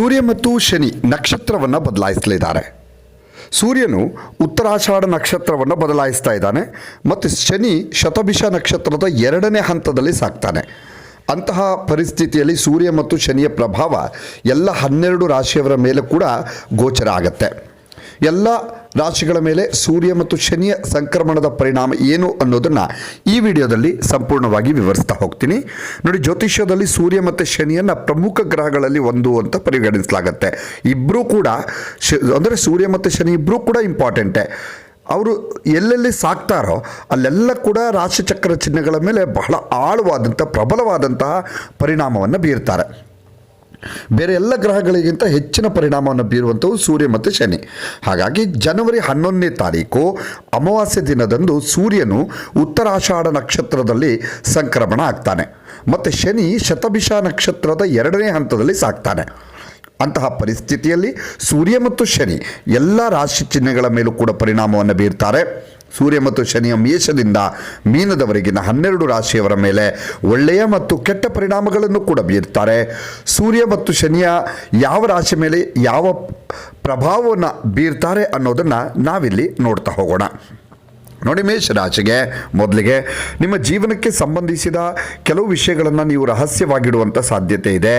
ಸೂರ್ಯ ಮತ್ತು ಶನಿ ನಕ್ಷತ್ರವನ್ನು ಬದಲಾಯಿಸಲಿದ್ದಾರೆ. ಸೂರ್ಯನು ಉತ್ತರಾಷಾಢ ನಕ್ಷತ್ರವನ್ನು ಬದಲಾಯಿಸ್ತಾ ಇದ್ದಾನೆ ಮತ್ತು ಶನಿ ಶತಭಿಷ ನಕ್ಷತ್ರದ ಎರಡನೇ ಹಂತದಲ್ಲಿ ಸಾಕ್ತಾನೆ. ಅಂತಹ ಪರಿಸ್ಥಿತಿಯಲ್ಲಿ ಸೂರ್ಯ ಮತ್ತು ಶನಿಯ ಪ್ರಭಾವ ಎಲ್ಲ ಹನ್ನೆರಡು ರಾಶಿಯವರ ಮೇಲೆ ಕೂಡ ಗೋಚರ ಆಗತ್ತೆ. ಎಲ್ಲ ರಾಶಿಗಳ ಮೇಲೆ ಸೂರ್ಯ ಮತ್ತು ಶನಿಯ ಸಂಕ್ರಮಣದ ಪರಿಣಾಮ ಏನು ಅನ್ನೋದನ್ನು ಈ ವಿಡಿಯೋದಲ್ಲಿ ಸಂಪೂರ್ಣವಾಗಿ ವಿವರಿಸ್ತಾ ಹೋಗ್ತೀನಿ. ನೋಡಿ, ಜ್ಯೋತಿಷ್ಯದಲ್ಲಿ ಸೂರ್ಯ ಮತ್ತು ಶನಿಯನ್ನು ಪ್ರಮುಖ ಗ್ರಹಗಳಲ್ಲಿ ಒಂದು ಅಂತ ಪರಿಗಣಿಸಲಾಗುತ್ತೆ. ಇಬ್ಬರೂ ಕೂಡ ಶ, ಅಂದರೆ ಸೂರ್ಯ ಮತ್ತು ಶನಿ ಇಬ್ಬರೂ ಕೂಡ ಇಂಪಾರ್ಟೆಂಟೇ ಅವರು ಎಲ್ಲೆಲ್ಲಿ ಸಾಕ್ತಾರೋ ಅಲ್ಲೆಲ್ಲ ಕೂಡ ರಾಶಿಚಕ್ರ ಚಿಹ್ನೆಗಳ ಮೇಲೆ ಬಹಳ ಆಳವಾದಂಥ ಪ್ರಬಲವಾದಂತಹ ಪರಿಣಾಮವನ್ನು ಬೀರ್ತಾರೆ. ಬೇರೆ ಎಲ್ಲ ಗ್ರಹಗಳಿಗಿಂತ ಹೆಚ್ಚಿನ ಪರಿಣಾಮವನ್ನು ಬೀರುವಂಥವು ಸೂರ್ಯ ಮತ್ತು ಶನಿ. ಹಾಗಾಗಿ ಜನವರಿ ಹನ್ನೊಂದನೇ ತಾರೀಕು ಅಮಾವಾಸ್ಯೆ ದಿನದಂದು ಸೂರ್ಯನು ಉತ್ತರಾಷಾಢ ನಕ್ಷತ್ರದಲ್ಲಿ ಸಂಕ್ರಮಣ ಆಗ್ತಾನೆ. ಮತ್ತು ಶನಿ ಶತಭಿಷ ನಕ್ಷತ್ರದ ಎರಡನೇ ಹಂತದಲ್ಲಿ ಸಾಕ್ತಾನೆ. ಅಂತಹ ಪರಿಸ್ಥಿತಿಯಲ್ಲಿ ಸೂರ್ಯ ಮತ್ತು ಶನಿ ಎಲ್ಲ ರಾಶಿ ಚಿಹ್ನೆಗಳ ಮೇಲೂ ಕೂಡ ಪರಿಣಾಮವನ್ನು ಬೀರ್ತಾರೆ. ಸೂರ್ಯ ಮತ್ತು ಶನಿಯ ಮೇಷದಿಂದ ಮೀನದವರೆಗಿನ ಹನ್ನೆರಡು ರಾಶಿಯವರ ಮೇಲೆ ಒಳ್ಳೆಯ ಮತ್ತು ಕೆಟ್ಟ ಪರಿಣಾಮಗಳನ್ನು ಕೂಡ ಬೀರ್ತಾರೆ. ಸೂರ್ಯ ಮತ್ತು ಶನಿಯ ಯಾವ ರಾಶಿ ಮೇಲೆ ಯಾವ ಪ್ರಭಾವವನ್ನು ಬೀರ್ತಾರೆ ಅನ್ನೋದನ್ನು ನಾವಿಲ್ಲಿ ನೋಡ್ತಾ ಹೋಗೋಣ. ನೋಡಿ ಮೇಷರಾಶಿಗೆ ಮೊದಲಿಗೆ ನಿಮ್ಮ ಜೀವನಕ್ಕೆ ಸಂಬಂಧಿಸಿದ ಕೆಲವು ವಿಷಯಗಳನ್ನು ನೀವು ರಹಸ್ಯವಾಗಿಡುವಂಥ ಸಾಧ್ಯತೆ ಇದೆ.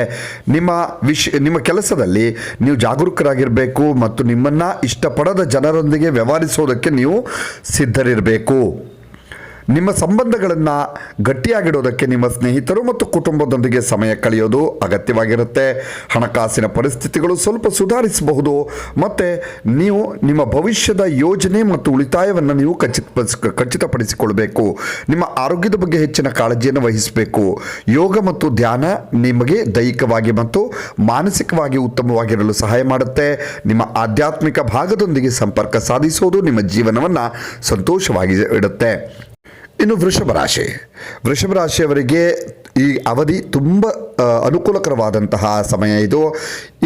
ನಿಮ್ಮ ವಿಷ, ನಿಮ್ಮ ಕೆಲಸದಲ್ಲಿ ನೀವು ಜಾಗರೂಕರಾಗಿರಬೇಕು ಮತ್ತು ನಿಮ್ಮನ್ನು ಇಷ್ಟಪಡದ ಜನರೊಂದಿಗೆ ವ್ಯವಹರಿಸೋದಕ್ಕೆ ನೀವು ಸಿದ್ಧರಿರಬೇಕು. ನಿಮ್ಮ ಸಂಬಂಧಗಳನ್ನು ಗಟ್ಟಿಯಾಗಿಡೋದಕ್ಕೆ ನಿಮ್ಮ ಸ್ನೇಹಿತರು ಮತ್ತು ಕುಟುಂಬದೊಂದಿಗೆ ಸಮಯ ಕಳೆಯೋದು ಅಗತ್ಯವಾಗಿರುತ್ತೆ. ಹಣಕಾಸಿನ ಪರಿಸ್ಥಿತಿಗಳು ಸ್ವಲ್ಪ ಸುಧಾರಿಸಬಹುದು. ಮತ್ತು ನೀವು ನಿಮ್ಮ ಭವಿಷ್ಯದ ಯೋಜನೆ ಮತ್ತು ಉಳಿತಾಯವನ್ನು ನೀವು ಖಚಿತಪಡಿಸ್ ಖಚಿತಪಡಿಸಿಕೊಳ್ಬೇಕು. ನಿಮ್ಮ ಆರೋಗ್ಯದ ಬಗ್ಗೆ ಹೆಚ್ಚಿನ ಕಾಳಜಿಯನ್ನು ವಹಿಸಬೇಕು. ಯೋಗ ಮತ್ತು ಧ್ಯಾನ ನಿಮಗೆ ದೈಹಿಕವಾಗಿ ಮತ್ತು ಮಾನಸಿಕವಾಗಿ ಉತ್ತಮವಾಗಿರಲು ಸಹಾಯ ಮಾಡುತ್ತೆ. ನಿಮ್ಮ ಆಧ್ಯಾತ್ಮಿಕ ಭಾಗದೊಂದಿಗೆ ಸಂಪರ್ಕ ಸಾಧಿಸೋದು ನಿಮ್ಮ ಜೀವನವನ್ನು ಸಂತೋಷವಾಗಿ ಇಡುತ್ತೆ. ಇನ್ನು ವೃಷಭ ರಾಶಿ. ವೃಷಭ ರಾಶಿಯವರಿಗೆ ಈ ಅವಧಿ ತುಂಬ ಅನುಕೂಲಕರವಾದಂತಹ ಸಮಯ ಇದು.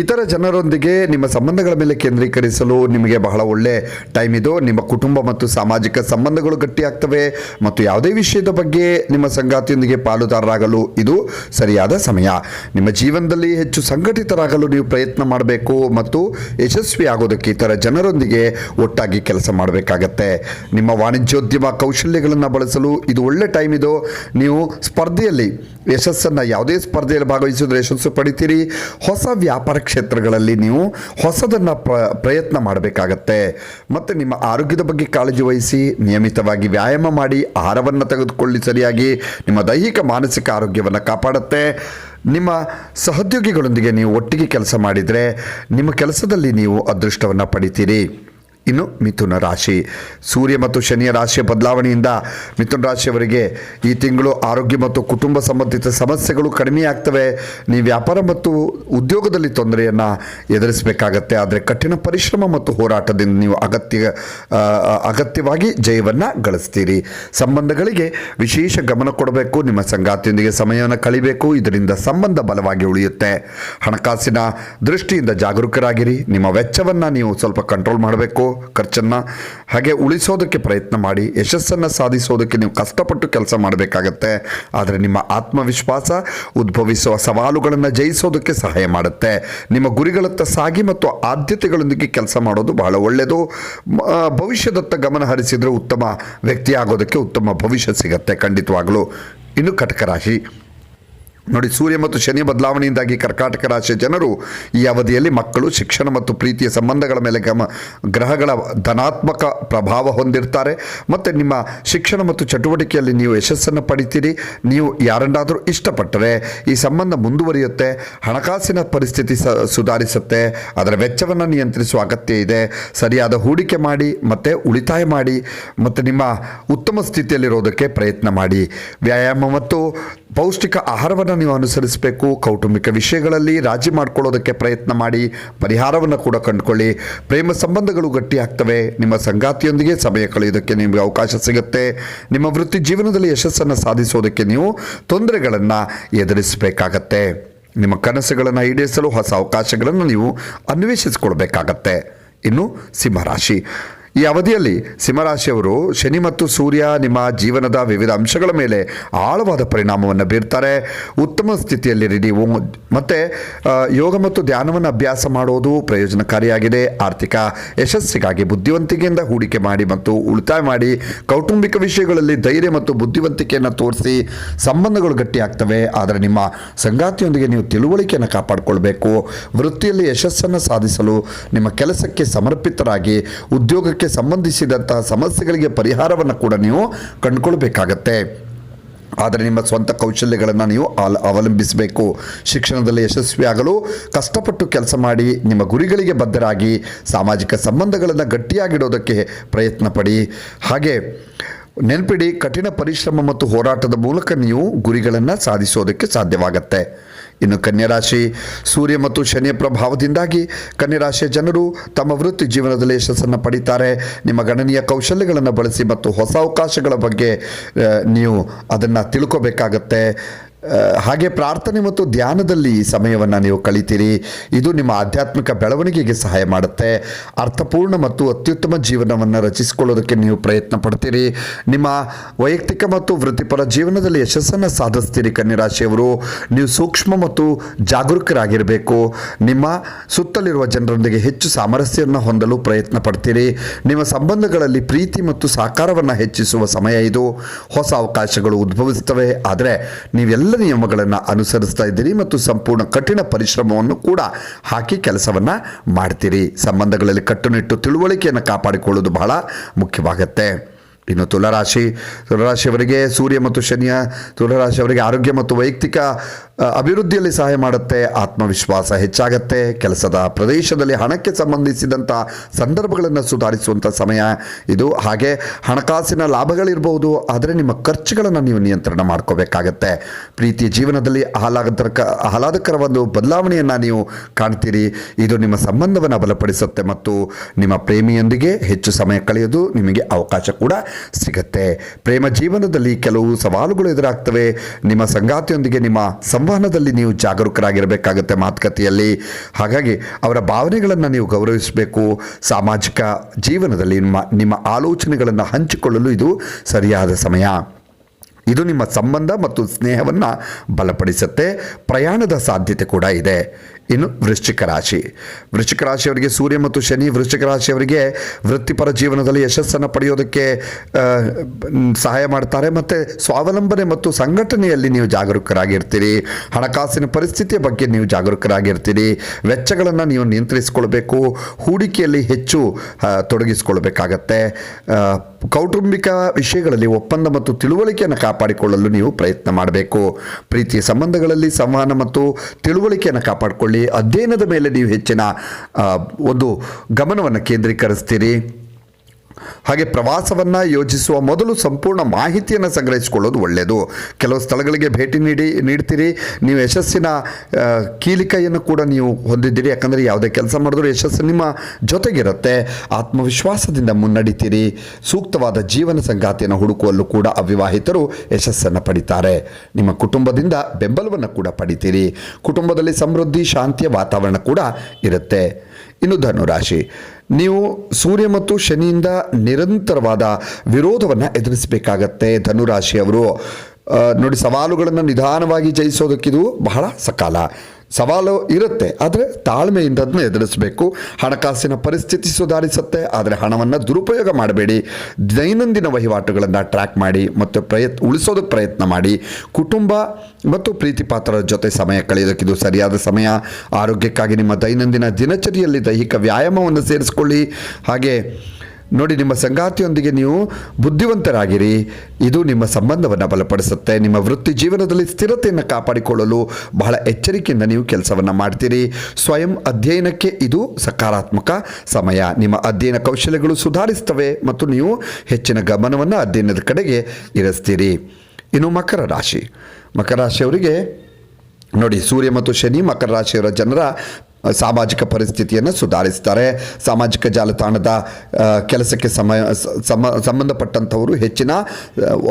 ಇತರ ಜನರೊಂದಿಗೆ ನಿಮ್ಮ ಸಂಬಂಧಗಳ ಮೇಲೆ ಕೇಂದ್ರೀಕರಿಸಲು ನಿಮಗೆ ಬಹಳ ಒಳ್ಳೆ ಟೈಮ್ ಇದು. ನಿಮ್ಮ ಕುಟುಂಬ ಮತ್ತು ಸಾಮಾಜಿಕ ಸಂಬಂಧಗಳು ಗಟ್ಟಿಯಾಗ್ತವೆ ಮತ್ತು ಯಾವುದೇ ವಿಷಯದ ಬಗ್ಗೆ ನಿಮ್ಮ ಸಂಗಾತಿಯೊಂದಿಗೆ ಪಾಲುದಾರರಾಗಲು ಇದು ಸರಿಯಾದ ಸಮಯ. ನಿಮ್ಮ ಜೀವನದಲ್ಲಿ ಹೆಚ್ಚು ಸಂಘಟಿತರಾಗಲು ನೀವು ಪ್ರಯತ್ನ ಮಾಡಬೇಕು ಮತ್ತು ಯಶಸ್ವಿ ಆಗೋದಕ್ಕೆ ಇತರ ಜನರೊಂದಿಗೆ ಒಟ್ಟಾಗಿ ಕೆಲಸ ಮಾಡಬೇಕಾಗತ್ತೆ. ನಿಮ್ಮ ವಾಣಿಜ್ಯೋದ್ಯಮ ಕೌಶಲ್ಯಗಳನ್ನು ಬಳಸಲು ಇದು ಒಳ್ಳೆ ಟೈಮ್ ಇದು. ನೀವು ಸ್ಪರ್ಧೆಯಲ್ಲಿ ಯಶಸ್ಸನ್ನು ಯಾವುದೇ ಸ್ಪರ್ಧೆಯಲ್ಲಿ ಭಾಗವಹಿಸಿದ್ರೆ ಯಶಸ್ಸು ಪಡಿತೀರಿ. ಹೊಸ ವ್ಯಾಪಾರ ಕ್ಷೇತ್ರಗಳಲ್ಲಿ ನೀವು ಹೊಸದನ್ನು ಪ್ರ, ಪ್ರಯತ್ನ ಮಾಡಬೇಕಾಗತ್ತೆ. ಮತ್ತು ನಿಮ್ಮ ಆರೋಗ್ಯದ ಬಗ್ಗೆ ಕಾಳಜಿ ವಹಿಸಿ, ನಿಯಮಿತವಾಗಿ ವ್ಯಾಯಾಮ ಮಾಡಿ, ಆಹಾರವನ್ನು ತೆಗೆದುಕೊಳ್ಳಿ ಸರಿಯಾಗಿ. ನಿಮ್ಮ ದೈಹಿಕ, ಮಾನಸಿಕ ಆರೋಗ್ಯವನ್ನು ಕಾಪಾಡುತ್ತೆ. ನಿಮ್ಮ ಸಹೋದ್ಯೋಗಿಗಳೊಂದಿಗೆ ನೀವು ಒಟ್ಟಿಗೆ ಕೆಲಸ ಮಾಡಿದರೆ ನಿಮ್ಮ ಕೆಲಸದಲ್ಲಿ ನೀವು ಅದೃಷ್ಟವನ್ನು ಪಡಿತೀರಿ. ಇನ್ನು ಮಿಥುನ ರಾಶಿ. ಸೂರ್ಯ ಮತ್ತು ಶನಿಯ ರಾಶಿಯ ಬದಲಾವಣೆಯಿಂದ ಮಿಥುನ ರಾಶಿಯವರಿಗೆ ಈ ತಿಂಗಳು ಆರೋಗ್ಯ ಮತ್ತು ಕುಟುಂಬ ಸಂಬಂಧಿತ ಸಮಸ್ಯೆಗಳು ಕಡಿಮೆಯಾಗ್ತವೆ ನೀವು ವ್ಯಾಪಾರ ಮತ್ತು ಉದ್ಯೋಗದಲ್ಲಿ ತೊಂದರೆಯನ್ನು ಎದುರಿಸಬೇಕಾಗತ್ತೆ. ಆದರೆ ಕಠಿಣ ಪರಿಶ್ರಮ ಮತ್ತು ಹೋರಾಟದಿಂದ ನೀವು ಅಗತ್ಯ ಅಗತ್ಯವಾಗಿ ಜಯವನ್ನು ಗಳಿಸ್ತೀರಿ. ಸಂಬಂಧಗಳಿಗೆ ವಿಶೇಷ ಗಮನ ಕೊಡಬೇಕು. ನಿಮ್ಮ ಸಂಗಾತಿಯೊಂದಿಗೆ ಸಮಯವನ್ನು ಕಳಿಬೇಕು. ಇದರಿಂದ ಸಂಬಂಧ ಬಲವಾಗಿ ಉಳಿಯುತ್ತೆ. ಹಣಕಾಸಿನ ದೃಷ್ಟಿಯಿಂದ ಜಾಗರೂಕರಾಗಿರಿ. ನಿಮ್ಮ ವೆಚ್ಚವನ್ನು ನೀವು ಸ್ವಲ್ಪ ಕಂಟ್ರೋಲ್ ಮಾಡಬೇಕು. ಖರ್ಚನ್ನು ಹಾಗೆ ಉಳಿಸೋದಕ್ಕೆ ಪ್ರಯತ್ನ ಮಾಡಿ, ಯಶಸ್ಸನ್ನು ಸಾಧಿಸೋದಕ್ಕೆ ನೀವು ಕಷ್ಟಪಟ್ಟು ಕೆಲಸ ಮಾಡಬೇಕಾಗತ್ತೆ. ಆದರೆ ನಿಮ್ಮ ಆತ್ಮವಿಶ್ವಾಸ ಉದ್ಭವಿಸುವ ಸವಾಲುಗಳನ್ನು ಜಯಿಸೋದಕ್ಕೆ ಸಹಾಯ ಮಾಡುತ್ತೆ. ನಿಮ್ಮ ಗುರಿಗಳತ್ತ ಸಾಗಿ ಮತ್ತು ಆದ್ಯತೆಗಳೊಂದಿಗೆ ಕೆಲಸ ಮಾಡೋದು ಬಹಳ ಒಳ್ಳೆಯದು ಭವಿಷ್ಯದತ್ತ ಗಮನ ಹರಿಸಿದರೆ ಉತ್ತಮ ವ್ಯಕ್ತಿಯಾಗೋದಕ್ಕೆ ಉತ್ತಮ ಭವಿಷ್ಯ ಸಿಗತ್ತೆ ಖಂಡಿತವಾಗಲೂ. ಇನ್ನು ಕಟಕ ರಾಶಿ. ನೋಡಿ, ಸೂರ್ಯ ಮತ್ತು ಶನಿ ಬದಲಾವಣೆಯಿಂದಾಗಿ ಕರ್ಕಾಟಕ ರಾಶಿಯ ಜನರು ಈ ಅವಧಿಯಲ್ಲಿ ಮಕ್ಕಳು ಶಿಕ್ಷಣ ಮತ್ತು ಪ್ರೀತಿಯ ಸಂಬಂಧಗಳ ಮೇಲೆ ಗಮ, ಗ್ರಹಗಳ ಧನಾತ್ಮಕ ಪ್ರಭಾವ ಹೊಂದಿರ್ತಾರೆ. ಮತ್ತು ನಿಮ್ಮ ಶಿಕ್ಷಣ ಮತ್ತು ಚಟುವಟಿಕೆಯಲ್ಲಿ ನೀವು ಯಶಸ್ಸನ್ನು ಪಡಿತೀರಿ. ನೀವು ಯಾರನ್ನಾದರೂ ಇಷ್ಟಪಟ್ಟರೆ ಈ ಸಂಬಂಧ ಮುಂದುವರಿಯುತ್ತೆ. ಹಣಕಾಸಿನ ಪರಿಸ್ಥಿತಿ ಸ, ಸುಧಾರಿಸುತ್ತೆ. ಅದರ ವೆಚ್ಚವನ್ನು ನಿಯಂತ್ರಿಸುವ ಅಗತ್ಯ ಇದೆ. ಸರಿಯಾದ ಹೂಡಿಕೆ ಮಾಡಿ, ಮತ್ತು ಉಳಿತಾಯ ಮಾಡಿ, ಮತ್ತು ನಿಮ್ಮ ಉತ್ತಮ ಸ್ಥಿತಿಯಲ್ಲಿರೋದಕ್ಕೆ ಪ್ರಯತ್ನ ಮಾಡಿ. ವ್ಯಾಯಾಮ ಮತ್ತು ಪೌಷ್ಟಿಕ ಆಹಾರವನ್ನು ನೀವು ಅನುಸರಿಸಬೇಕು, ಕೌಟುಂಬಿಕ ವಿಷಯಗಳಲ್ಲಿ ರಾಜಿ ಮಾಡ್ಕೊಳ್ಳೋದಕ್ಕೆ ಪ್ರಯತ್ನ ಮಾಡಿ, ಪರಿಹಾರವನ್ನು ಕೂಡ ಕಂಡುಕೊಳ್ಳಿ. ಪ್ರೇಮ ಸಂಬಂಧಗಳು ಗಟ್ಟಿಯಾಗ್ತವೆ ನಿಮ್ಮ ಸಂಗಾತಿಯೊಂದಿಗೆ ಸಮಯ ಕಳೆಯೋದಕ್ಕೆ ನಿಮಗೆ ಅವಕಾಶ ಸಿಗುತ್ತೆ. ನಿಮ್ಮ ವೃತ್ತಿ ಜೀವನದಲ್ಲಿ ಯಶಸ್ಸನ್ನು ಸಾಧಿಸೋದಕ್ಕೆ ನೀವು ತೊಂದರೆಗಳನ್ನು ಎದುರಿಸಬೇಕಾಗತ್ತೆ. ನಿಮ್ಮ ಕನಸುಗಳನ್ನು ಈಡೇರಿಸಲು ಹೊಸ ಅವಕಾಶಗಳನ್ನು ನೀವು ಅನ್ವೇಷಿಸಿಕೊಳ್ಬೇಕಾಗತ್ತೆ. ಇನ್ನು ಸಿಂಹರಾಶಿ. ಈ ಅವಧಿಯಲ್ಲಿ ಸಿಂಹರಾಶಿಯವರು ಶನಿ ಮತ್ತು ಸೂರ್ಯ ನಿಮ್ಮ ಜೀವನದ ವಿವಿಧ ಅಂಶಗಳ ಮೇಲೆ ಆಳವಾದ ಪರಿಣಾಮವನ್ನು ಬೀರ್ತಾರೆ. ಉತ್ತಮ ಸ್ಥಿತಿಯಲ್ಲಿರಿ ನೀವು. ಮತ್ತು ಯೋಗ ಮತ್ತು ಧ್ಯಾನವನ್ನು ಅಭ್ಯಾಸ ಮಾಡೋದು ಪ್ರಯೋಜನಕಾರಿಯಾಗಿದೆ. ಆರ್ಥಿಕ ಯಶಸ್ಸಿಗಾಗಿ ಬುದ್ಧಿವಂತಿಕೆಯಿಂದ ಹೂಡಿಕೆ ಮಾಡಿ ಮತ್ತು ಉಳಿತಾಯ ಮಾಡಿ ಕೌಟುಂಬಿಕ ವಿಷಯಗಳಲ್ಲಿ ಧೈರ್ಯ ಮತ್ತು ಬುದ್ಧಿವಂತಿಕೆಯನ್ನು ತೋರಿಸಿ ಸಂಬಂಧಗಳು ಗಟ್ಟಿಯಾಗ್ತವೆ. ಆದರೆ ನಿಮ್ಮ ಸಂಗಾತಿಯೊಂದಿಗೆ ನೀವು ತಿಳುವಳಿಕೆಯನ್ನು ಕಾಪಾಡಿಕೊಳ್ಬೇಕು. ವೃತ್ತಿಯಲ್ಲಿ ಯಶಸ್ಸನ್ನು ಸಾಧಿಸಲು ನಿಮ್ಮ ಕೆಲಸಕ್ಕೆ ಸಮರ್ಪಿತರಾಗಿ ಉದ್ಯೋಗಕ್ಕೆ ಸಂಬಂಧಿಸಿದಂತಹ ಸಮಸ್ಯೆಗಳಿಗೆ ಪರಿಹಾರವನ್ನು ಕೂಡ ನೀವು ಕಂಡುಕೊಳ್ಬೇಕಾಗತ್ತೆ. ಆದರೆ ನಿಮ್ಮ ಸ್ವಂತ ಕೌಶಲ್ಯಗಳನ್ನು ನೀವು ಅವಲಂಬಿಸಬೇಕು. ಶಿಕ್ಷಣದಲ್ಲಿ ಯಶಸ್ವಿಯಾಗಲು ಕಷ್ಟಪಟ್ಟು ಕೆಲಸ ಮಾಡಿ ನಿಮ್ಮ ಗುರಿಗಳಿಗೆ ಬದ್ಧರಾಗಿ ಸಾಮಾಜಿಕ ಸಂಬಂಧಗಳನ್ನು ಗಟ್ಟಿಯಾಗಿಡೋದಕ್ಕೆ ಪ್ರಯತ್ನ ಪಡಿ. ಹಾಗೆ ನೆನಪಿಡಿ ಕಠಿಣ ಪರಿಶ್ರಮ ಮತ್ತು ಹೋರಾಟದ ಮೂಲಕ ನೀವು ಗುರಿಗಳನ್ನು ಸಾಧಿಸೋದಕ್ಕೆ ಸಾಧ್ಯವಾಗತ್ತೆ. ಇನ್ನು ಕನ್ಯರಾಶಿ ಸೂರ್ಯ ಮತ್ತು ಶನಿಯ ಪ್ರಭಾವದಿಂದಾಗಿ ಕನ್ಯರಾಶಿಯ ಜನರು ತಮ್ಮ ವೃತ್ತಿ ಜೀವನದಲ್ಲಿ ಯಶಸ್ಸನ್ನು ಪಡೀತಾರೆ. ನಿಮ್ಮ ಗಣನೀಯ ಕೌಶಲ್ಯಗಳನ್ನು ಬಳಸಿ ಮತ್ತು ಹೊಸ ಅವಕಾಶಗಳ ಬಗ್ಗೆ ನೀವು ಅದನ್ನು ತಿಳ್ಕೋಬೇಕಾಗತ್ತೆ. ಹಾಗೆ ಪ್ರಾರ್ಥನೆ ಮತ್ತು ಧ್ಯಾನದಲ್ಲಿ ಈ ಸಮಯವನ್ನು ನೀವು ಕಳಿತೀರಿ. ಇದು ನಿಮ್ಮ ಆಧ್ಯಾತ್ಮಿಕ ಬೆಳವಣಿಗೆಗೆ ಸಹಾಯ ಮಾಡುತ್ತೆ. ಅರ್ಥಪೂರ್ಣ ಮತ್ತು ಅತ್ಯುತ್ತಮ ಜೀವನವನ್ನು ರಚಿಸಿಕೊಳ್ಳೋದಕ್ಕೆ ನೀವು ಪ್ರಯತ್ನ ಪಡ್ತೀರಿ. ನಿಮ್ಮ ವೈಯಕ್ತಿಕ ಮತ್ತು ವೃತ್ತಿಪರ ಜೀವನದಲ್ಲಿ ಯಶಸ್ಸನ್ನು ಸಾಧಿಸ್ತೀರಿ ಕನ್ಯರಾಶಿಯವರು. ನೀವು ಸೂಕ್ಷ್ಮ ಮತ್ತು ಜಾಗರೂಕರಾಗಿರಬೇಕು. ನಿಮ್ಮ ಸುತ್ತಲಿರುವ ಜನರೊಂದಿಗೆ ಹೆಚ್ಚು ಸಾಮರಸ್ಯವನ್ನು ಹೊಂದಲು ಪ್ರಯತ್ನ ಪಡ್ತೀರಿ. ನಿಮ್ಮ ಸಂಬಂಧಗಳಲ್ಲಿ ಪ್ರೀತಿ ಮತ್ತು ಸಹಕಾರವನ್ನು ಹೆಚ್ಚಿಸುವ ಸಮಯ ಇದು. ಹೊಸ ಅವಕಾಶಗಳು ಉದ್ಭವಿಸುತ್ತವೆ. ಆದರೆ ನೀವೆಲ್ಲ ನಿಯಮಗಳನ್ನು ಅನುಸರಿಸ್ತಾ ಇದ್ದೀರಿ ಮತ್ತು ಸಂಪೂರ್ಣ ಕಠಿಣ ಪರಿಶ್ರಮವನ್ನು ಕೂಡ ಹಾಕಿ ಕೆಲಸವನ್ನು ಮಾಡ್ತೀರಿ. ಸಂಬಂಧಗಳಲ್ಲಿ ಕಟ್ಟುನಿಟ್ಟು ತಿಳುವಳಿಕೆಯನ್ನು ಕಾಪಾಡಿಕೊಳ್ಳೋದು ಬಹಳ ಮುಖ್ಯವಾಗತ್ತೆ. ಇನ್ನು ತುಲರಾಶಿ, ತುಲಾರಾಶಿಯವರಿಗೆ ಸೂರ್ಯ ಮತ್ತು ಶನಿಯ, ತುಲಾರಾಶಿಯವರಿಗೆ ಆರೋಗ್ಯ ಮತ್ತು ವೈಯಕ್ತಿಕ ಅಭಿವೃದ್ಧಿಯಲ್ಲಿ ಸಹಾಯ ಮಾಡುತ್ತೆ, ಆತ್ಮವಿಶ್ವಾಸ ಹೆಚ್ಚಾಗತ್ತೆ, ಕೆಲಸದ ಪ್ರದೇಶದಲ್ಲಿ ಹಣಕ್ಕೆ ಸಂಬಂಧಿಸಿದಂಥ ಸಂದರ್ಭಗಳನ್ನು ಸುಧಾರಿಸುವಂಥ ಸಮಯ ಇದು. ಹಾಗೆ ಹಣಕಾಸಿನ ಲಾಭಗಳಿರ್ಬೋದು, ಆದರೆ ನಿಮ್ಮ ಖರ್ಚುಗಳನ್ನು ನೀವು ನಿಯಂತ್ರಣ ಮಾಡ್ಕೋಬೇಕಾಗತ್ತೆ. ಪ್ರೀತಿಯ ಜೀವನದಲ್ಲಿ ಆಹ್ಲಾದಕರ ಆಹ್ಲಾದಕರ ಒಂದು ಬದಲಾವಣೆಯನ್ನು ನೀವು ಕಾಣ್ತೀರಿ. ಇದು ನಿಮ್ಮ ಸಂಬಂಧವನ್ನು ಬಲಪಡಿಸುತ್ತೆ ಮತ್ತು ನಿಮ್ಮ ಪ್ರೇಮಿಯೊಂದಿಗೆ ಹೆಚ್ಚು ಸಮಯ ಕಳೆಯೋದು ನಿಮಗೆ ಅವಕಾಶ ಕೂಡ ಸಿಗತ್ತೆ. ಪ್ರೇಮ ಜೀವನದಲ್ಲಿ ಕೆಲವು ಸವಾಲುಗಳು ಎದುರಾಗ್ತವೆ. ನಿಮ್ಮ ಸಂಗಾತಿಯೊಂದಿಗೆ ನಿಮ್ಮ ಸಂವಹನದಲ್ಲಿ ನೀವು ಜಾಗರೂಕರಾಗಿರಬೇಕಾಗತ್ತೆ ಮಾತುಕತೆಯಲ್ಲಿ. ಹಾಗಾಗಿ ಅವರ ಭಾವನೆಗಳನ್ನು ನೀವು ಗೌರವಿಸಬೇಕು. ಸಾಮಾಜಿಕ ಜೀವನದಲ್ಲಿ ನಿಮ್ಮ ನಿಮ್ಮ ಆಲೋಚನೆಗಳನ್ನು ಹಂಚಿಕೊಳ್ಳಲು ಇದು ಸರಿಯಾದ ಸಮಯ. ಇದು ನಿಮ್ಮ ಸಂಬಂಧ ಮತ್ತು ಸ್ನೇಹವನ್ನು ಬಲಪಡಿಸುತ್ತೆ. ಪ್ರಯಾಣದ ಸಾಧ್ಯತೆ ಕೂಡ ಇದೆ. ಇನ್ನು ವೃಶ್ಚಿಕ ರಾಶಿ. ವೃಶ್ಚಿಕ ರಾಶಿಯವರಿಗೆ ಸೂರ್ಯ ಮತ್ತು ಶನಿ, ವೃಶ್ಚಿಕ ರಾಶಿಯವರಿಗೆ ವೃತ್ತಿಪರ ಜೀವನದಲ್ಲಿ ಯಶಸ್ಸನ್ನು ಪಡೆಯೋದಕ್ಕೆ ಸಹಾಯ ಮಾಡ್ತಾರೆ ಮತ್ತು ಸ್ವಾವಲಂಬನೆ ಮತ್ತು ಸಂಘಟನೆಯಲ್ಲಿ ನೀವು ಜಾಗರೂಕರಾಗಿರ್ತೀರಿ. ಹಣಕಾಸಿನ ಪರಿಸ್ಥಿತಿಯ ಬಗ್ಗೆ ನೀವು ಜಾಗರೂಕರಾಗಿರ್ತೀರಿ. ವೆಚ್ಚಗಳನ್ನು ನೀವು ನಿಯಂತ್ರಿಸಿಕೊಳ್ಬೇಕು. ಹೂಡಿಕೆಯಲ್ಲಿ ಹೆಚ್ಚು ತೊಡಗಿಸಿಕೊಳ್ಬೇಕಾಗತ್ತೆ. ಕೌಟುಂಬಿಕ ವಿಷಯಗಳಲ್ಲಿ ಒಪ್ಪಂದ ಮತ್ತು ತಿಳುವಳಿಕೆಯನ್ನು ಕಾಪಾಡಿಕೊಳ್ಳಲು ನೀವು ಪ್ರಯತ್ನ ಮಾಡಬೇಕು. ಪ್ರೀತಿಯ ಸಂಬಂಧಗಳಲ್ಲಿ ಸಂವಹನ ಮತ್ತು ತಿಳುವಳಿಕೆಯನ್ನು ಕಾಪಾಡಿಕೊಳ್ಳಿ. ಅಧ್ಯಯನದ ಮೇಲೆ ನೀವು ಹೆಚ್ಚಿನ ಒಂದು ಗಮನವನ್ನು ಕೇಂದ್ರೀಕರಿಸ್ತೀರಿ. ಹಾಗೆ ಪ್ರವಾಸವನ್ನು ಯೋಜಿಸುವ ಮೊದಲು ಸಂಪೂರ್ಣ ಮಾಹಿತಿಯನ್ನು ಸಂಗ್ರಹಿಸಿಕೊಳ್ಳೋದು ಒಳ್ಳೆಯದು ಕೆಲವು ಸ್ಥಳಗಳಿಗೆ ಭೇಟಿ ನೀಡಿ, ನೀಡ್ತೀರಿ. ನೀವು ಯಶಸ್ಸಿನ ಕೀಲಿಕೈಯನ್ನು ಕೂಡ ನೀವು ಹೊಂದಿದ್ದೀರಿ. ಯಾಕಂದರೆ ಯಾವುದೇ ಕೆಲಸ ಮಾಡಿದ್ರೂ ಯಶಸ್ಸು ನಿಮ್ಮ ಜೊತೆಗಿರುತ್ತೆ. ಆತ್ಮವಿಶ್ವಾಸದಿಂದ ಮುನ್ನಡಿತೀರಿ. ಸೂಕ್ತವಾದ ಜೀವನ ಸಂಗಾತಿಯನ್ನು ಹುಡುಕುವಲ್ಲೂ ಕೂಡ ಅವಿವಾಹಿತರು ಯಶಸ್ಸನ್ನು ಪಡಿತಾರೆ. ನಿಮ್ಮ ಕುಟುಂಬದಿಂದ ಬೆಂಬಲವನ್ನು ಕೂಡ ಪಡಿತೀರಿ. ಕುಟುಂಬದಲ್ಲಿ ಸಮೃದ್ಧಿ, ಶಾಂತಿಯ ವಾತಾವರಣ ಕೂಡ ಇರುತ್ತೆ. ಇನ್ನು ಧನುರಾಶಿ. ನೀವು ಸೂರ್ಯ ಮತ್ತು ಶನಿಯಿಂದ ನಿರಂತರವಾದ ವಿರೋಧವನ್ನು ಎದುರಿಸಬೇಕಾಗತ್ತೆ ಧನುರಾಶಿಯವರು. ನೋಡಿ ಸವಾಲುಗಳನ್ನು ನಿಧಾನವಾಗಿ ಜಯಿಸೋದಕ್ಕಿದು ಬಹಳ ಸಕಾಲ. ಸವಾಲು ಇರುತ್ತೆ. ಆದರೆ ತಾಳ್ಮೆಯಿಂದ ಎದುರಿಸಬೇಕು. ಹಣಕಾಸಿನ ಪರಿಸ್ಥಿತಿ ಸುಧಾರಿಸುತ್ತೆ. ಆದರೆ ಹಣವನ್ನು ದುರುಪಯೋಗ ಮಾಡಬೇಡಿ. ದೈನಂದಿನ ವಹಿವಾಟುಗಳನ್ನು ಟ್ರ್ಯಾಕ್ ಮಾಡಿ ಮತ್ತು ಪ್ರಯತ್, ಉಳಿಸೋದಕ್ಕೆ ಪ್ರಯತ್ನ ಮಾಡಿ. ಕುಟುಂಬ ಮತ್ತು ಪ್ರೀತಿಪಾತ್ರರ ಜೊತೆ ಸಮಯ ಕಳೆಯೋದಕ್ಕಿದು ಸರಿಯಾದ ಸಮಯ. ಆರೋಗ್ಯಕ್ಕಾಗಿ ನಿಮ್ಮ ದೈನಂದಿನ ದಿನಚರಿಯಲ್ಲಿ ದೈಹಿಕ ವ್ಯಾಯಾಮವನ್ನು ಸೇರಿಸ್ಕೊಳ್ಳಿ. ಹಾಗೆ ನೋಡಿ, ನಿಮ್ಮ ಸಂಗಾತಿಯೊಂದಿಗೆ ನೀವು ಬುದ್ಧಿವಂತರಾಗಿರಿ. ಇದು ನಿಮ್ಮ ಸಂಬಂಧವನ್ನು ಬಲಪಡಿಸುತ್ತೆ. ನಿಮ್ಮ ವೃತ್ತಿ ಜೀವನದಲ್ಲಿ ಸ್ಥಿರತೆಯನ್ನು ಕಾಪಾಡಿಕೊಳ್ಳಲು ಬಹಳ ಎಚ್ಚರಿಕೆಯಿಂದ ನೀವು ಕೆಲಸವನ್ನು ಮಾಡ್ತೀರಿ. ಸ್ವಯಂ ಅಧ್ಯಯನಕ್ಕೆ ಇದು ಸಕಾರಾತ್ಮಕ ಸಮಯ. ನಿಮ್ಮ ಅಧ್ಯಯನ ಕೌಶಲ್ಯಗಳು ಸುಧಾರಿಸ್ತವೆ ಮತ್ತು ನೀವು ಹೆಚ್ಚಿನ ಗಮನವನ್ನು ಅಧ್ಯಯನದ ಕಡೆಗೆ ಇರಿಸ್ತೀರಿ. ಇನ್ನು ಮಕರ ರಾಶಿ. ಮಕರ ರಾಶಿಯವರಿಗೆ ನೋಡಿ, ಸೂರ್ಯ ಮತ್ತು ಶನಿ ಮಕರ ರಾಶಿಯವರ ಜನರ ಸಾಮಾಜಿಕ ಪರಿಸ್ಥಿತಿಯನ್ನು ಸುಧಾರಿಸ್ತಾರೆ. ಸಾಮಾಜಿಕ ಜಾಲತಾಣದ ಕೆಲಸಕ್ಕೆ ಸಮಯ ಸಮ, ಸಂಬಂಧಪಟ್ಟಂಥವರು ಹೆಚ್ಚಿನ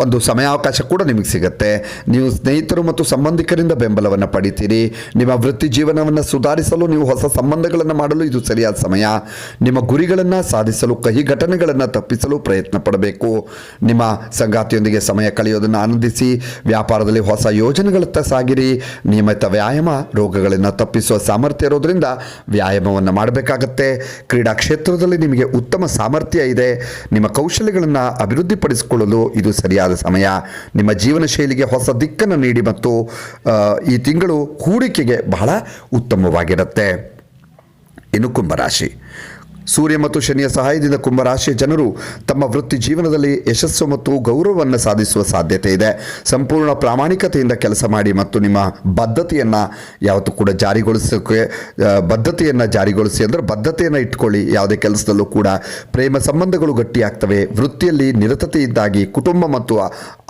ಒಂದು ಸಮಯಾವಕಾಶ ಕೂಡ ನಿಮಗೆ ಸಿಗುತ್ತೆ. ನೀವು ಸ್ನೇಹಿತರು ಮತ್ತು ಸಂಬಂಧಿಕರಿಂದ ಬೆಂಬಲವನ್ನು ಪಡಿತೀರಿ. ನಿಮ್ಮ ವೃತ್ತಿ ಜೀವನವನ್ನು ಸುಧಾರಿಸಲು ನೀವು ಹೊಸ ಸಂಬಂಧಗಳನ್ನು ಮಾಡಲು ಇದು ಸರಿಯಾದ ಸಮಯ. ನಿಮ್ಮ ಗುರಿಗಳನ್ನು ಸಾಧಿಸಲು, ಕಹಿ ಘಟನೆಗಳನ್ನು ತಪ್ಪಿಸಲು ಪ್ರಯತ್ನ ಪಡಬೇಕು. ನಿಮ್ಮ ಸಂಗಾತಿಯೊಂದಿಗೆ ಸಮಯ ಕಳೆಯೋದನ್ನು ಆನಂದಿಸಿ, ವ್ಯಾಪಾರದಲ್ಲಿ ಹೊಸ ಯೋಜನೆಗಳತ್ತ ಸಾಗಿರಿ. ನಿಯಮಿತ ವ್ಯಾಯಾಮ, ರೋಗಗಳನ್ನು ತಪ್ಪಿಸುವ ಸಾಮರ್ಥ್ಯ ಇರೋದ್ರಿಂದ ವ್ಯಾಯಾಮವನ್ನು ಮಾಡಬೇಕಾಗತ್ತೆ. ಕ್ರೀಡಾ ಕ್ಷೇತ್ರದಲ್ಲಿ ನಿಮಗೆ ಉತ್ತಮ ಸಾಮರ್ಥ್ಯ ಇದೆ. ನಿಮ್ಮ ಕೌಶಲ್ಯಗಳನ್ನು ಅಭಿವೃದ್ಧಿಪಡಿಸಿಕೊಳ್ಳಲು ಇದು ಸರಿಯಾದ ಸಮಯ. ನಿಮ್ಮ ಜೀವನ ಶೈಲಿಗೆ ಹೊಸ ದಿಕ್ಕನ್ನು ನೀಡಿ ಮತ್ತು ಈ ತಿಂಗಳು ಹೂಡಿಕೆಗೆ ಬಹಳ ಉತ್ತಮವಾಗಿರುತ್ತೆ. ಇನ್ನು ಕುಂಭರಾಶಿ. ಸೂರ್ಯ ಮತ್ತು ಶನಿಯ ಸಹಾಯದಿಂದ ಕುಂಭರಾಶಿಯ ಜನರು ತಮ್ಮ ವೃತ್ತಿ ಜೀವನದಲ್ಲಿ ಯಶಸ್ಸು ಮತ್ತು ಗೌರವವನ್ನು ಸಾಧಿಸುವ ಸಾಧ್ಯತೆ ಇದೆ. ಸಂಪೂರ್ಣ ಪ್ರಾಮಾಣಿಕತೆಯಿಂದ ಕೆಲಸ ಮಾಡಿ ಮತ್ತು ನಿಮ್ಮ ಬದ್ಧತೆಯನ್ನು ಯಾವತ್ತೂ ಕೂಡ ಜಾರಿಗೊಳಿಸೋಕೆ ಬದ್ಧತೆಯನ್ನು ಜಾರಿಗೊಳಿಸಿ ಅಂದರೆ ಬದ್ಧತೆಯನ್ನು ಇಟ್ಕೊಳ್ಳಿ. ಯಾವುದೇ ಕೆಲಸದಲ್ಲೂ ಕೂಡ ಪ್ರೇಮ ಸಂಬಂಧಗಳು ಗಟ್ಟಿಯಾಗ್ತವೆ. ವೃತ್ತಿಯಲ್ಲಿ ನಿರತತೆ ಇದ್ದಾಗಿ ಕುಟುಂಬ ಮತ್ತು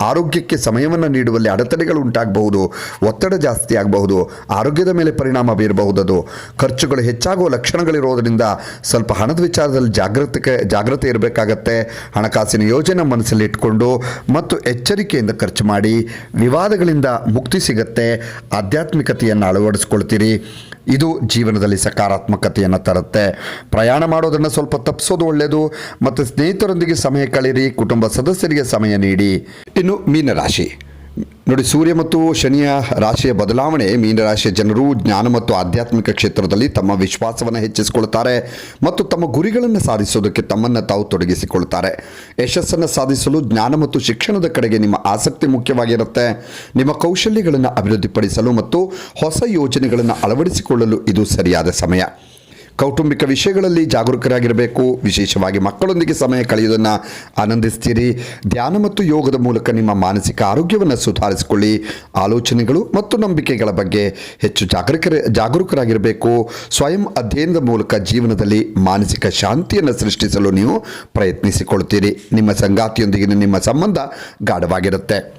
ಆರೋಗ್ಯಕ್ಕೆ ಸಮಯವನ್ನು ನೀಡುವಲ್ಲಿ ಅಡೆತಡೆಗಳು ಉಂಟಾಗಬಹುದು. ಒತ್ತಡ ಜಾಸ್ತಿ ಆಗಬಹುದು. ಆರೋಗ್ಯದ ಮೇಲೆ ಪರಿಣಾಮ ಬೀರಬಹುದು ಖರ್ಚುಗಳು ಹೆಚ್ಚಾಗುವ ಲಕ್ಷಣಗಳಿರೋದರಿಂದ ಸ್ವಲ್ಪ ಹಣದ ವಿಚಾರದಲ್ಲಿ ಜಾಗೃತಿಕೆ, ಜಾಗ್ರತೆ ಇರಬೇಕಾಗತ್ತೆ. ಹಣಕಾಸಿನ ಯೋಜನೆ ಮನಸ್ಸಲ್ಲಿ ಇಟ್ಕೊಂಡು ಮತ್ತು ಎಚ್ಚರಿಕೆಯಿಂದ ಖರ್ಚು ಮಾಡಿ ವಿವಾದಗಳಿಂದ ಮುಕ್ತಿ ಸಿಗತ್ತೆ. ಆಧ್ಯಾತ್ಮಿಕತೆಯನ್ನು ಅಳವಡಿಸ್ಕೊಳ್ತೀರಿ. ಇದು ಜೀವನದಲ್ಲಿ ಸಕಾರಾತ್ಮಕತೆಯನ್ನು ತರುತ್ತೆ. ಪ್ರಯಾಣ ಮಾಡೋದನ್ನು ಸ್ವಲ್ಪ ತಪ್ಪಿಸೋದು ಒಳ್ಳೆಯದು ಮತ್ತು ಸ್ನೇಹಿತರೊಂದಿಗೆ ಸಮಯ ಕಳೀರಿ, ಕುಟುಂಬ ಸದಸ್ಯರಿಗೆ ಸಮಯ ನೀಡಿ. ಇನ್ನು ಮೀನರಾಶಿ. ನೋಡಿ, ಸೂರ್ಯ ಮತ್ತು ಶನಿಯ ರಾಶಿಯ ಬದಲಾವಣೆ ಮೀನರಾಶಿಯ ಜನರು ಜ್ಞಾನ ಮತ್ತು ಆಧ್ಯಾತ್ಮಿಕ ಕ್ಷೇತ್ರದಲ್ಲಿ ತಮ್ಮ ವಿಶ್ವಾಸವನ್ನು ಹೆಚ್ಚಿಸಿಕೊಳ್ತಾರೆ ಮತ್ತು ತಮ್ಮ ಗುರಿಗಳನ್ನು ಸಾಧಿಸೋದಕ್ಕೆ ತಮ್ಮನ್ನು ತಾವು ತೊಡಗಿಸಿಕೊಳ್ತಾರೆ ಯಶಸ್ಸನ್ನು ಸಾಧಿಸಲು ಜ್ಞಾನ ಮತ್ತು ಶಿಕ್ಷಣದ ಕಡೆಗೆ ನಿಮ್ಮ ಆಸಕ್ತಿ ಮುಖ್ಯವಾಗಿರುತ್ತೆ. ನಿಮ್ಮ ಕೌಶಲ್ಯಗಳನ್ನು ಅಭಿವೃದ್ಧಿಪಡಿಸಲು ಮತ್ತು ಹೊಸ ಯೋಜನೆಗಳನ್ನು ಅಳವಡಿಸಿಕೊಳ್ಳಲು ಇದು ಸರಿಯಾದ ಸಮಯ. ಕೌಟುಂಬಿಕ ವಿಷಯಗಳಲ್ಲಿ ಜಾಗರೂಕರಾಗಿರಬೇಕು. ವಿಶೇಷವಾಗಿ ಮಕ್ಕಳೊಂದಿಗೆ ಸಮಯ ಕಳೆಯುವುದನ್ನು ಆನಂದಿಸ್ತೀರಿ. ಧ್ಯಾನ ಮತ್ತು ಯೋಗದ ಮೂಲಕ ನಿಮ್ಮ ಮಾನಸಿಕ ಆರೋಗ್ಯವನ್ನು ಸುಧಾರಿಸಿಕೊಳ್ಳಿ. ಆಲೋಚನೆಗಳು ಮತ್ತು ನಂಬಿಕೆಗಳ ಬಗ್ಗೆ ಹೆಚ್ಚು ಜಾಗರೂಕರ, ಜಾಗರೂಕರಾಗಿರಬೇಕು. ಸ್ವಯಂ ಅಧ್ಯಯನದ ಮೂಲಕ ಜೀವನದಲ್ಲಿ ಮಾನಸಿಕ ಶಾಂತಿಯನ್ನು ಸೃಷ್ಟಿಸಲು ನೀವು ಪ್ರಯತ್ನಿಸಿಕೊಳ್ತೀರಿ ನಿಮ್ಮ ಸಂಗಾತಿಯೊಂದಿಗಿನ ನಿಮ್ಮ ಸಂಬಂಧ ಗಾಢವಾಗಿರುತ್ತೆ.